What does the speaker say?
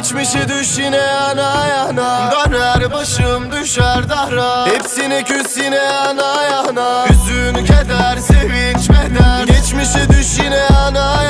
Geçmişi düş yine yana yana. Döner başım düşer dara. Hepsine küs yine yana yana. Hüzün keder sevinç meder Geçmişi düş yine yana yana